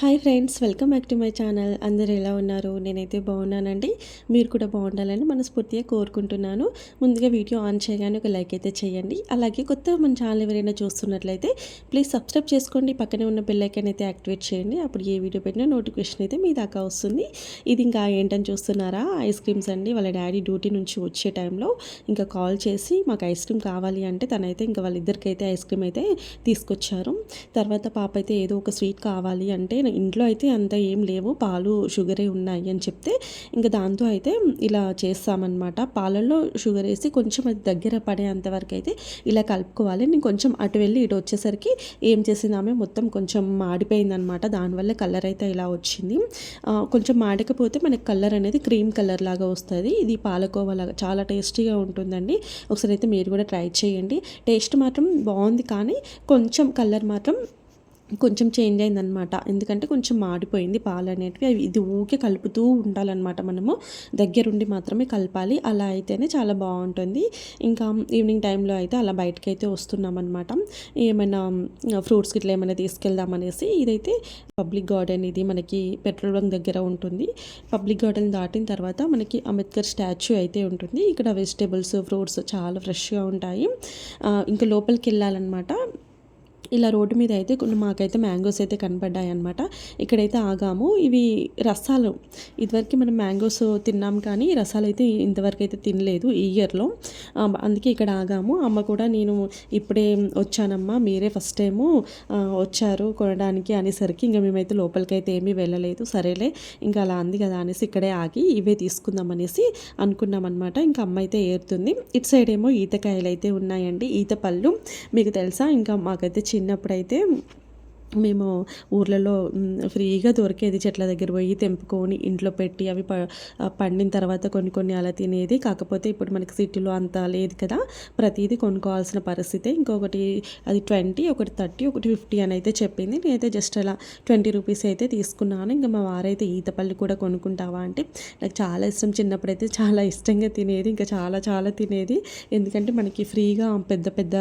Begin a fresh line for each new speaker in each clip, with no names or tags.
Hi friends welcome back to my channel. అందరు ఎలా ఉన్నారు? నేనైతే బాగున్నానండి. మీరు కూడా బాగుండాలని మనస్ఫూర్తిగా కోరుకుంటున్నాను. ముందుగా వీడియో ఆన్ చేయగానే ఒక లైక్ అయితే చేయండి. అలాగే కొత్తగా మన ఛానల్ ఎవరైనా చూస్తున్నట్లయితే ప్లీజ్ సబ్స్క్రైబ్ చేసుకోండి. పక్కనే ఉన్న బెల్లైకన్ అయితే యాక్టివేట్ చేయండి. అప్పుడు ఏ వీడియో పెట్టినా నోటిఫికేషన్ అయితే మీ దాకా వస్తుంది. ఇది ఇంకా ఏంటని చూస్తున్నారా? ఐస్ క్రీమ్స్ అండి. వాళ్ళ డాడీ డ్యూటీ నుంచి వచ్చే టైంలో ఇంకా కాల్ చేసి మాకు ఐస్ క్రీమ్ కావాలి అంటే తనైతే ఇంకా వాళ్ళిద్దరికైతే ఐస్ క్రీమ్ అయితే తీసుకొచ్చారు. తర్వాత పాప అయితే ఏదో ఒక స్వీట్ కావాలి అంటే ఇంట్లో అయితే అంత ఏం లేవు. పాలు షుగరే ఉన్నాయి అని చెప్తే ఇంకా దాంతో అయితే ఇలా చేస్తామన్నమాట. పాలల్లో షుగర్ వేసి కొంచెం అది దగ్గర పడేంత వరకు అయితే ఇలా కలుపుకోవాలి. నేను కొంచెం అటు వెళ్ళి ఇటు వచ్చేసరికి ఏం చేసిందామే మొత్తం కొంచెం మాడిపోయిందనమాట దానివల్ల కలర్ అయితే ఇలా వచ్చింది. కొంచెం మాడకపోతే మనకి కలర్ అనేది క్రీమ్ కలర్ లాగా వస్తుంది. ఇది పాలకోవా లాగా చాలా టేస్టీగా ఉంటుందండి. ఒకసారి అయితే మీరు కూడా ట్రై చేయండి. టేస్ట్ మాత్రం బాగుంది కానీ కొంచెం కలర్ మాత్రం కొంచెం చేంజ్ అయిందనమాట ఎందుకంటే కొంచెం మాడిపోయింది పాలు అనేటివి. అవి ఇది ఊకే కలుపుతూ ఉండాలన్నమాట మనము. దగ్గరుండి మాత్రమే కలపాలి. అలా అయితేనే చాలా బాగుంటుంది. ఇంకా ఈవినింగ్ టైంలో అయితే అలా బయటకు అయితే వస్తున్నాం అనమాట ఏమైనా ఫ్రూట్స్ ఇట్లా ఏమైనా తీసుకెళ్దామనేసి ఇదైతే పబ్లిక్ గార్డెన్ ఇది మనకి పెట్రోల్ బంక్ దగ్గర ఉంటుంది. పబ్లిక్ గార్డెన్ దాటిన తర్వాత మనకి అంబేద్కర్ స్టాచ్యూ అయితే ఉంటుంది. ఇక్కడ వెజిటేబుల్స్ ఫ్రూట్స్ చాలా ఫ్రెష్గా ఉంటాయి. ఇంకా లోపలికి వెళ్ళాలన్నమాట. ఇలా రోడ్డు మీద అయితే కొన్ని మాకైతే మ్యాంగోస్ అయితే కనపడ్డాయి అనమాట ఇక్కడైతే ఆగాము. ఇవి రసాలు. ఇదివరకు మనం మ్యాంగోస్ తిన్నాం కానీ రసాలు అయితే ఇంతవరకు అయితే తినలేదు ఈ ఇయర్లో. అందుకే ఇక్కడ ఆగాము. అమ్మ కూడా నేను ఇప్పుడే వచ్చానమ్మా. మీరే ఫస్ట్ టైము వచ్చారు కొనడానికి అనేసరికి ఇంకా మేమైతే లోపలికి అయితే ఏమీ వెళ్ళలేదు. సరేలే ఇంకా అలా అంది కదా అనేసి ఇక్కడే ఆగి ఇవే తీసుకుందాం అనేసి అనుకున్నాం అనమాట ఇంకా అమ్మ అయితే ఏరుతుంది. ఇటు సైడ్ ఏమో ఈతకాయలు అయితే ఉన్నాయండి. ఈత పళ్ళు. మీకు తెలుసా? ఇంకా మాకైతే చిన్నప్పుడైతే మేము ఊర్లలో ఫ్రీగా దొరికేది చెట్ల దగ్గర పోయి తెంపుకొని ఇంట్లో పెట్టి అవి ప పండిన తర్వాత కొన్ని కొన్ని అలా తినేది. కాకపోతే ఇప్పుడు మనకి సిటీలో అంత లేదు కదా. ప్రతిదీ కొనుక్కోవాల్సిన పరిస్థితి ఇంకొకటి అది ట్వంటీ ఒకటి థర్టీ ఒకటి ఫిఫ్టీ అని అయితే చెప్పింది. నేనైతే జస్ట్ అలా ట్వంటీ రూపీస్ అయితే తీసుకున్నాను. ఇంకా మా వారైతే ఈతపల్లి కూడా కొనుక్కుంటావా అంటే నాకు చాలా ఇష్టం. చిన్నప్పుడైతే చాలా ఇష్టంగా తినేది. ఇంకా చాలా చాలా తినేది. ఎందుకంటే మనకి ఫ్రీగా పెద్ద పెద్ద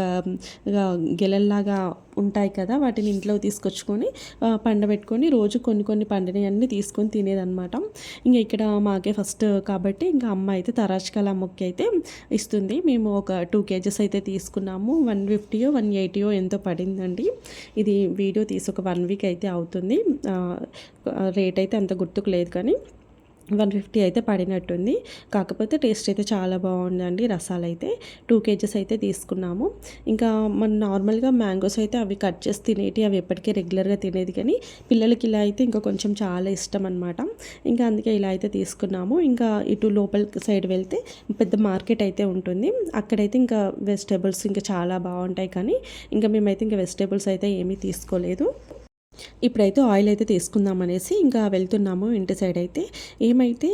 గెలల్లాగా ఉంటాయి కదా వాటిని ఇంట్లో తీసుకొచ్చుకొని పండబెట్టుకొని రోజు కొన్ని కొన్ని పండినవన్నీ తీసుకొని తినేదనమాట ఇంకా ఇక్కడ మాకే ఫస్ట్ కాబట్టి ఇంకా అమ్మ అయితే తరాజ్కాల అమ్మకి అయితే ఇస్తుంది. మేము ఒక టూ కేజెస్ అయితే తీసుకున్నాము. వన్ ఫిఫ్టీయో వన్ ఎయిటీయో ఎంతో పడిందండి. ఇది వీడియో తీసి ఒక వన్ వీక్ అయితే అవుతుంది. రేట్ అయితే అంత గుర్తుకు లేదు కానీ వన్ ఫిఫ్టీ అయితే పడినట్టుంది. కాకపోతే టేస్ట్ అయితే చాలా బాగుందండి. రసాలు అయితే టూ కేజెస్ అయితే తీసుకున్నాము. ఇంకా మన నార్మల్గా మ్యాంగోస్ అయితే అవి కట్ చేసి తినేటి అవి ఎప్పటికీ రెగ్యులర్గా తినేది కానీ పిల్లలకి ఇలా అయితే ఇంకా కొంచెం చాలా ఇష్టం అనమాట ఇంకా అందుకే ఇలా అయితే తీసుకున్నాము. ఇంకా ఇటు లోపల సైడ్ వెళ్తే పెద్ద మార్కెట్ అయితే ఉంటుంది. అక్కడైతే ఇంకా వెజిటేబుల్స్ ఇంకా చాలా బాగుంటాయి కానీ ఇంకా మేమైతే ఇంకా వెజిటేబుల్స్ అయితే ఏమీ తీసుకోలేదు. ఇప్పుడైతే ఆయిల్ అయితే తీసుకుందాం అనేసి ఇంకా వెళ్తున్నాము ఇంటి సైడ్ అయితే. ఏమైతే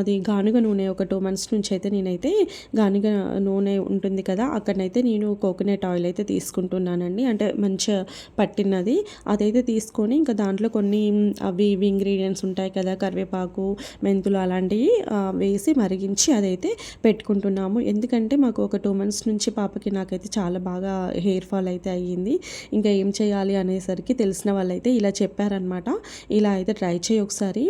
అది గానుగ నూనె ఒక టూ మంత్స్ నుంచి అయితే నేనైతే గానుగ నూనె ఉంటుంది కదా అక్కడనైతే నేను కోకోనట్ ఆయిల్ అయితే తీసుకుంటున్నానండి. అంటే మంచిగా పట్టినది. అదైతే తీసుకొని ఇంకా దాంట్లో కొన్ని అవి ఇవి ఇంగ్రీడియంట్స్ ఉంటాయి కదా కరివేపాకు మెంతులు అలాంటివి వేసి మరిగించి అదైతే పెట్టుకుంటున్నాము. ఎందుకంటే మాకు ఒక టూ మంత్స్ నుంచి పాపకి నాకైతే చాలా బాగా హెయిర్ ఫాల్ అయితే అయ్యింది. ఇంకా ఏం చేయాలి అనేసరికి తెలిసిన వాళ్ళైతే అయితే ఇలా చెప్పారనమాట ఇలా అయితే ట్రై చేయి ఒకసారి.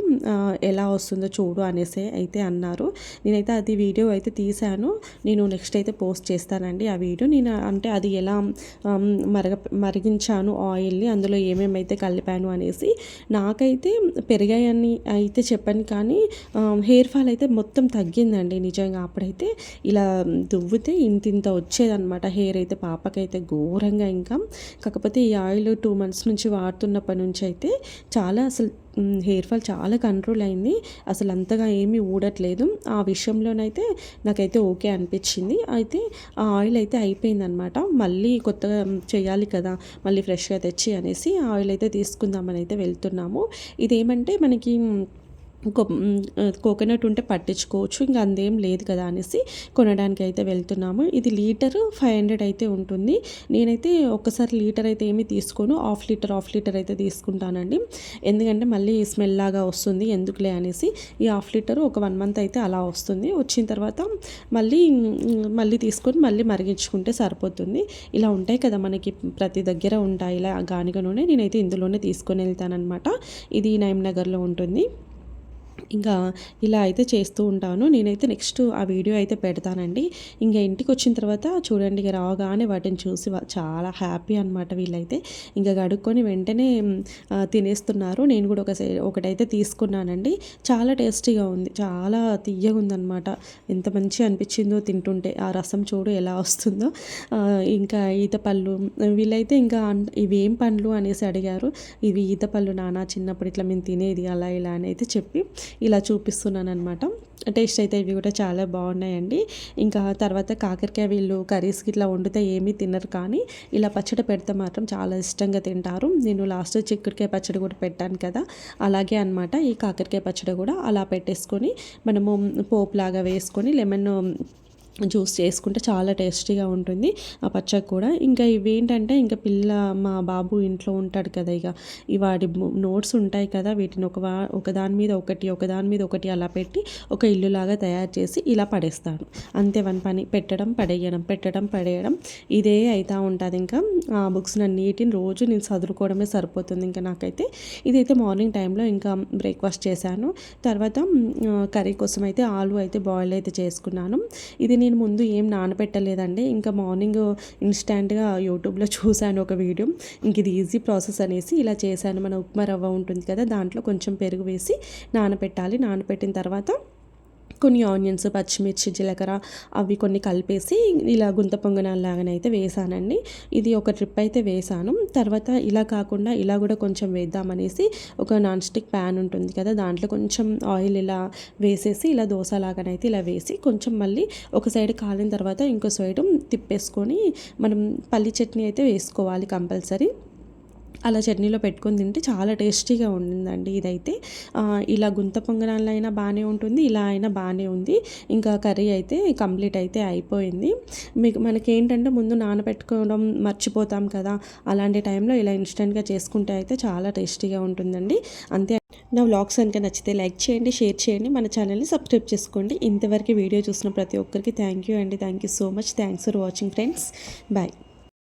ఎలా వస్తుందో చూడు అనేసి అయితే అన్నారు. నేనైతే అది వీడియో అయితే తీశాను. నేను నెక్స్ట్ అయితే పోస్ట్ చేస్తానండి ఆ వీడియో. నేను అంటే అది ఎలా మరగ మరిగించాను ఆయిల్ని అందులో ఏమేమైతే కలిపాను అనేసి నాకైతే పెరిగాయని అయితే చెప్పాను. కానీ హెయిర్ ఫాల్ అయితే మొత్తం తగ్గిందండి నిజంగా. అప్పుడైతే ఇలా దువ్వితే ఇంత ఇంత వచ్చేదనమాట హెయిర్ అయితే పాపకైతే ఘోరంగా ఇంకా. కాకపోతే ఈ ఆయిల్ టూ మంత్స్ నుంచి వాడుతున్న చిన్నప్పటి నుంచి అయితే చాలా అసలు హెయిర్ ఫాల్ చాలా కంట్రోల్ అయింది. అసలు అంతగా ఏమీ ఊడట్లేదు. ఆ విషయంలోనైతే నాకైతే ఓకే అనిపించింది. అయితే ఆ ఆయిల్ అయితే అయిపోయిందనమాట మళ్ళీ కొత్తగా చేయాలి కదా మళ్ళీ ఫ్రెష్గా తెచ్చి అనేసి ఆయిల్ అయితే తీసుకుందామని అయితే వెళ్తున్నాము. ఇదేమంటే మనకి కోకోనట్ ఉంటే పట్టించుకోవచ్చు. ఇంకా అందేం లేదు కదా అనేసి కొనడానికి అయితే వెళ్తున్నాము. ఇది లీటర్ ఫైవ్ హండ్రెడ్ అయితే ఉంటుంది. నేనైతే ఒక్కసారి లీటర్ అయితే ఏమి తీసుకోను. హాఫ్ లీటర్ హాఫ్ లీటర్ అయితే తీసుకుంటానండి. ఎందుకంటే మళ్ళీ స్మెల్ లాగా వస్తుంది. ఎందుకులే అనేసి ఈ హాఫ్ లీటర్ ఒక వన్ మంత్ అయితే అలా వస్తుంది. వచ్చిన తర్వాత మళ్ళీ మళ్ళీ తీసుకొని మళ్ళీ మరిగించుకుంటే సరిపోతుంది. ఇలా ఉంటాయి కదా మనకి ప్రతి దగ్గర ఉంటాయి ఇలా గానిగ నూనె. నేనైతే ఇందులోనే తీసుకొని వెళ్తానమాట ఇది నగర్లో ఉంటుంది. ఇంకా ఇలా అయితే చేస్తూ ఉంటాను. నేనైతే నెక్స్ట్ ఆ వీడియో అయితే పెడతానండి. ఇంకా ఇంటికి వచ్చిన తర్వాత చూడండి ఇక రాగానే వాటిని చూసి చాలా హ్యాపీ అనమాట వీళ్ళైతే. ఇంకా గడుక్కొని వెంటనే తినేస్తున్నారు. నేను కూడా ఒక ఒకటైతే తీసుకున్నానండి. చాలా టేస్టీగా ఉంది. చాలా తీయగా ఉందన్నమాట. ఎంత మంచి అనిపించిందో తింటుంటే ఆ రసం చూడు ఎలా వస్తుందో. ఇంకా ఈత పళ్ళు వీళ్ళైతే ఇంకా ఇవేం పండ్లు అనేసి అడిగారు. ఇవి ఈత పళ్ళు నానా చిన్నప్పుడు ఇట్లా మేము తినేది అలా ఇలా అని అయితే చెప్పి ఇలా చూపిస్తున్నాను అనమాట టేస్ట్ అయితే ఇవి కూడా చాలా బాగున్నాయండి. ఇంకా తర్వాత కాకరకాయ వీళ్ళు కర్రీస్కి ఇట్లా వండితే ఏమీ తినరు కానీ ఇలా పచ్చడి పెడితే మాత్రం చాలా ఇష్టంగా తింటారు. నేను లాస్ట్ చిక్కుడుకాయ పచ్చడి కూడా పెట్టాను కదా. అలాగే అనమాట ఈ కాకరకాయ పచ్చడి కూడా అలా పెట్టేసుకొని మనము పోపులాగా వేసుకొని లెమన్ జ్యూస్ చేసుకుంటే చాలా టేస్టీగా ఉంటుంది ఆ పచ్చడి కూడా. ఇంకా ఇవేంటంటే ఇంకా పిల్ల మా బాబు ఇంట్లో ఉంటాడు కదా ఇక. వాడి నోట్స్ ఉంటాయి కదా వీటిని ఒక ఒకదాని మీద ఒకటి ఒకదాని మీద ఒకటి అలా పెట్టి ఒక ఇల్లులాగా తయారు చేసి ఇలా పడేస్తాడు అంతే వన్ పని పెట్టడం పడేయడం పెట్టడం పడేయడం ఇదే అవుతూ ఉంటుంది ఇంకా. ఆ బుక్స్ నన్ను నీటిని రోజు నేను చదువుకోవడమే సరిపోతుంది ఇంకా నాకైతే. ఇదైతే మార్నింగ్ టైంలో ఇంకా బ్రేక్ఫాస్ట్ చేశాను. తర్వాత కర్రీ కోసం అయితే ఆలు అయితే బాయిల్ అయితే చేసుకున్నాను. ఇది నేను ముందు ఏం నానబెట్టలేదండి. ఇంకా మార్నింగ్ ఇన్స్టాంట్గా యూట్యూబ్లో చూశాను ఒక వీడియో. ఇంక ఇది ఈజీ ప్రాసెస్ అనేసి ఇలా చేశాను. మన ఉప్మా రవ్వ ఉంటుంది కదా దాంట్లో కొంచెం పెరుగు వేసి నానబెట్టాలి. నానబెట్టిన తర్వాత కొన్ని ఆనియన్స్ పచ్చిమిర్చి జీలకర్ర అవి కొన్ని కలిపేసి ఇలా గుంత పొంగనాల్లాగానైతే వేసానండి. ఇది ఒక ట్రిప్ అయితే వేసాను. తర్వాత ఇలా కాకుండా ఇలా కూడా కొంచెం వేద్దామనేసి ఒక నాన్ స్టిక్ ప్యాన్ ఉంటుంది కదా దాంట్లో కొంచెం ఆయిల్ ఇలా వేసేసి ఇలా దోశలాగానైతే ఇలా వేసి కొంచెం మళ్ళీ ఒక సైడ్ కాలిన తర్వాత ఇంకో సైడ్ తిప్పేసుకొని మనం పల్లి చట్నీ అయితే వేసుకోవాలి కంపల్సరీ. అలా చట్నీలో పెట్టుకొని తింటే చాలా టేస్టీగా ఉండిందండి ఇదైతే. ఇలా గుంత పొంగనాల్లో అయినా బాగానే ఉంటుంది ఇలా అయినా బాగానే ఉంది. ఇంకా కర్రీ అయితే కంప్లీట్ అయితే అయిపోయింది. మీకు మనకి ఏంటంటే ముందు నానబెట్టుకోవడం మర్చిపోతాం కదా అలాంటి టైంలో ఇలా ఇన్స్టెంట్గా చేసుకుంటే అయితే చాలా టేస్టీగా ఉంటుందండి. అంతే. నా వ్లాగ్స్ కనుక నచ్చితే లైక్ చేయండి షేర్ చేయండి మన ఛానల్ని సబ్స్క్రైబ్ చేసుకోండి. ఇంతవరకు వీడియో చూసిన ప్రతి ఒక్కరికి థ్యాంక్ యూ అండి. Thank you so much. Thanks for watching friends. Bye.